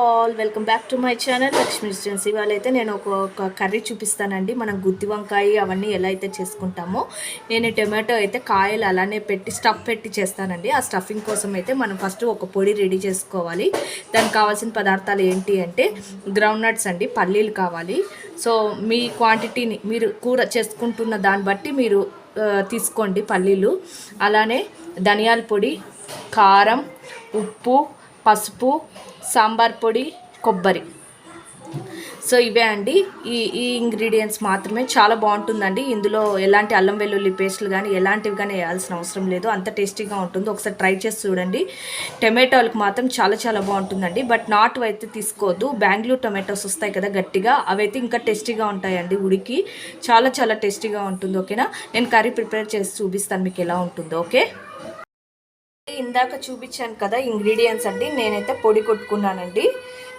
All welcome back to my channel Lakshmi ఇవాళ వాళ్ళైతే నేను ఒక కర్రీ చూపిస్తానండి. మనం గుత్తి వంకాయ అవన్నీ ఎలా అయితే చేసుకుంటామో నేను టమాటో అయితే కాయలు అలానే పెట్టి స్టఫ్ పెట్టి చేస్తానండి. ఆ స్టఫింగ్ కోసం అయితే మనం ఫస్ట్ ఒక పొడి రెడీ చేసుకోవాలి. దానికి కావాల్సిన పదార్థాలు ఏంటి అంటే గ్రౌండ్ నట్స్ అండి పల్లీలు కావాలి. సో మీ క్వాంటిటీని మీరు కూర చేసుకుంటున్న దాన్ని బట్టి మీరు తీసుకోండి పల్లీలు. అలానే ధనియాల పొడి కారం ఉప్పు పసుపు సాంబార్ పొడి కొబ్బరి. సో ఇవే అండి. ఈ ఈ ఇంగ్రీడియంట్స్ మాత్రమే. చాలా బాగుంటుందండి. ఇందులో ఎలాంటి అల్లం వెల్లుల్లి పేస్టులు కానీ ఎలాంటివి కానీ వేయాల్సిన అవసరం లేదు. అంత టేస్టీగా ఉంటుంది. ఒకసారి ట్రై చేసి చూడండి. టమాటోలకు మాత్రం చాలా చాలా బాగుంటుందండి. బట్ నాట్ అయితే తీసుకోవద్దు. బెంగళూరు టమాటోస్ వస్తాయి కదా గట్టిగా. అవైతే ఇంకా టేస్టీగా ఉంటాయండి ఉడికి. చాలా చాలా టేస్టీగా ఉంటుంది. ఓకేనా? నేను కర్రీ ప్రిపేర్ చేసి చూపిస్తాను మీకు ఎలా ఉంటుందో. ఓకే? ఇందాక చూపించాను కదా ఇంగ్రీడియంట్స్ అండి నేనైతే పొడి కొట్టుకున్నానండి.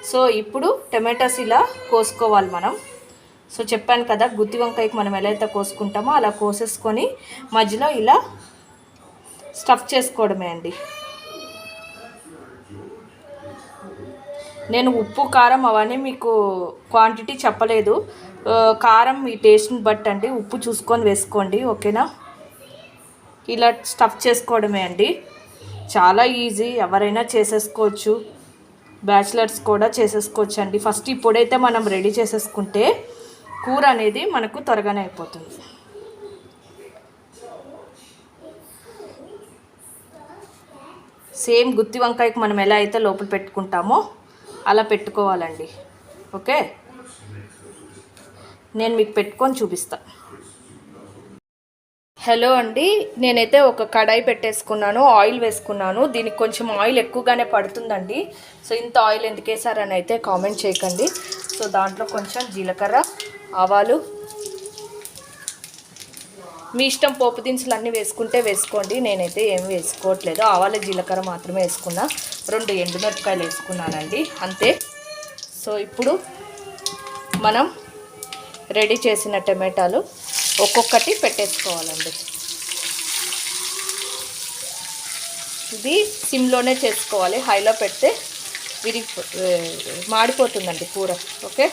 సో ఇప్పుడు టమాటాస్ ఇలా కోసుకోవాలి మనం. సో చెప్పాను కదా గుత్తి వంకాయకి మనం ఎలా అయితే కోసుకుంటామో అలా కోసేసుకొని మధ్యలో ఇలా స్టఫ్ చేసుకోవడమే అండి. నేను ఉప్పు కారం అవన్నీ మీకు క్వాంటిటీ చెప్పలేదు. కారం మీ టేస్ట్ని బట్టి అండి ఉప్పు చూసుకొని వేసుకోండి ఓకేనా? ఇలా స్టఫ్ చేసుకోవడమే అండి. చాలా ఈజీ ఎవరైనా చేసేసుకోవచ్చు. బ్యాచిలర్స్ కూడా చేసేసుకోవచ్చు అండి. ఫస్ట్ ఇప్పుడైతే మనం రెడీ చేసేసుకుంటే కూర అనేది మనకు త్వరగానే అయిపోతుంది. సేమ్ గుత్తి వంకాయకి మనం ఎలా అయితే లోపల పెట్టుకుంటామో అలా పెట్టుకోవాలండి. ఓకే నేను మీకు పెట్టుకొని చూపిస్తాను హలో అండి నేనైతే ఒక కడాయి పెట్టేసుకున్నాను ఆయిల్ వేసుకున్నాను. దీనికి కొంచెం ఆయిల్ ఎక్కువగానే పడుతుందండి. సో ఇంత ఆయిల్ ఎందుకు వేసారని అయితే కామెంట్ చేయకండి. సో దాంట్లో కొంచెం జీలకర్ర ఆవాలు. మీ ఇష్టం పోపు దినుసులు అన్నీ వేసుకుంటే వేసుకోండి. నేనైతే ఏం వేసుకోవట్లేదు. ఆవాల జీలకర్ర మాత్రమే వేసుకున్నా. రెండు ఎండుమిరపకాయలు వేసుకున్నానండి. అంతే. సో ఇప్పుడు మనం రెడీ చేసిన టమాటాలు. ఒక్కొక్కటి పెట్టేసుకోవాలండి. ఇది సిమ్లోనే చేసుకోవాలి. హైలో పెడితే విరిగి మాడిపోతుందండి కూర. ఓకే?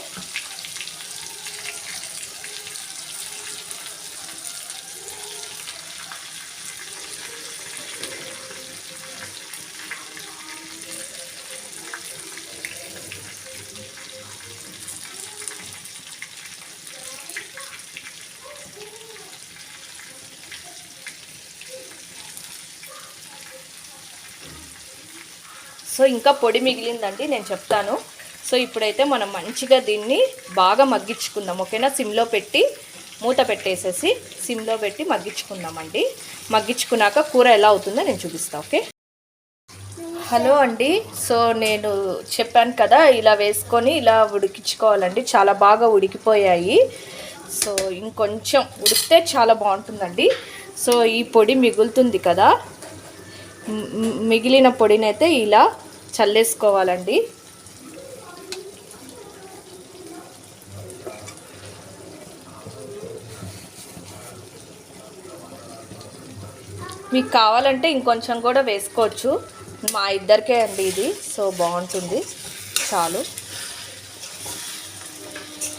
సో ఇంకా పొడి మిగిలిందండి నేను చెప్తాను. సో ఇప్పుడైతే మనం మంచిగా దీన్ని బాగా మగ్గించుకుందాం. ఓకేనా? సిమ్లో పెట్టి మూత పెట్టేసేసి సిమ్లో పెట్టి మగ్గించుకుందామండి. మగ్గించుకున్నాక కూర ఎలా అవుతుందో నేను చూపిస్తాను ఓకే? హలో అండి. సో నేను చెప్పాను కదా ఇలా వేసుకొని ఇలా ఉడికించుకోవాలండి. చాలా బాగా ఉడికిపోయాయి. సో ఇంకొంచెం ఉడికితే చాలా బాగుంటుందండి. సో ఈ పొడి మిగులుతుంది కదా మిగిలిన పొడినైతే ఇలా చల్లేసుకోవాలండి. మీకు కావాలంటే ఇంకొంచెం కూడా వేసుకోవచ్చు. మా ఇద్దరికే అండి ఇది సో బాగుంటుంది. చాలు.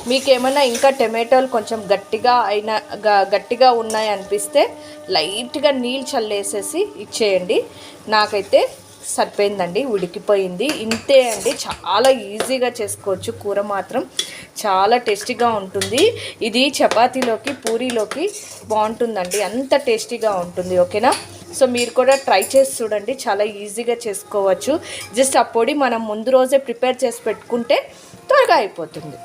మీకు ఏమైనా ఇంకా టమాటోలు కొంచెం గట్టిగా అయినా గట్టిగా ఉన్నాయి అనిపిస్తే లైట్గా నీళ్ళు చల్లేసేసి ఇచ్చేయండి. నాకైతే సరిపోయిందండి ఉడికిపోయింది. ఇంతే అండి చాలా ఈజీగా చేసుకోవచ్చు. కూర మాత్రం చాలా టేస్టీగా ఉంటుంది. ఇది చపాతీలోకి పూరీలోకి బాగుంటుందండి. అంత టేస్టీగా ఉంటుంది ఓకేనా? సో మీరు కూడా ట్రై చేసి చూడండి. చాలా ఈజీగా చేసుకోవచ్చు. జస్ట్ ఆ పొడి మనం ముందు రోజే ప్రిపేర్ చేసి పెట్టుకుంటే త్వరగా అయిపోతుంది.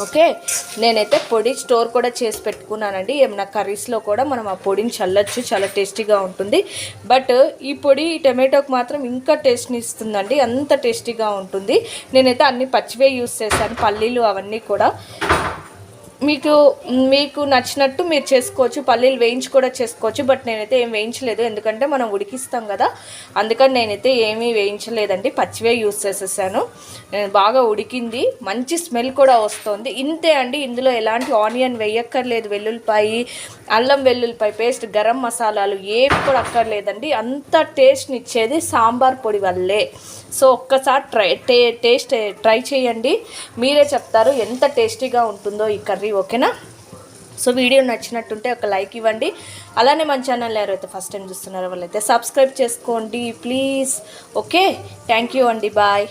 ఓకే? నేనైతే పొడి స్టోర్ కూడా చేసి పెట్టుకున్నానండి. ఏమైనా కర్రీస్లో కూడా మనం ఆ పొడిని చల్లొచ్చు చాలా టేస్టీగా ఉంటుంది. బట్ ఈ పొడి టమాటోకి మాత్రం ఇంకా టేస్ట్ని ఇస్తుందండి. అంత టేస్టీగా ఉంటుంది. నేనైతే అన్ని పచ్చివే యూస్ చేశాను. పల్లీలు అవన్నీ కూడా. మీకు మీకు నచ్చినట్టు మీరు చేసుకోవచ్చు. పల్లీలు వేయించి కూడా చేసుకోవచ్చు. బట్ నేనైతే ఏం వేయించలేదు. ఎందుకంటే మనం ఉడికిస్తాం కదా. అందుకని నేనైతే ఏమీ వేయించలేదండి. పచ్చివే యూస్ చేసేసాను. నేను బాగా ఉడికింది. మంచి స్మెల్ కూడా వస్తుంది. ఇంతే అండి. ఇందులో ఎలాంటి ఆనియన్ వేయక్కర్లేదు. వెల్లుల్లిపాయి అల్లం వెల్లుల్లిపాయ పేస్ట్ గరం మసాలాలు ఏవి కూడా అక్కర్లేదండి. అంత టేస్ట్ని ఇచ్చేది సాంబార్ పొడి వల్లే. సో ఒక్కసారి ట్రై టే టేస్ట్ ట్రై చేయండి. మీరే చెప్తారు ఎంత టేస్టీగా ఉంటుందో ఈ కర్రీ ఓకేనా? సో వీడియో నచ్చినట్టుంటే ఒక లైక్ ఇవ్వండి. అలానే మన ఛానల్ ఎవరైతే ఫస్ట్ టైం చూస్తున్నారో వాళ్ళైతే సబ్స్క్రైబ్ చేసుకోండి ప్లీజ్. ఓకే? థ్యాంక్ యూ అండి బాయ్.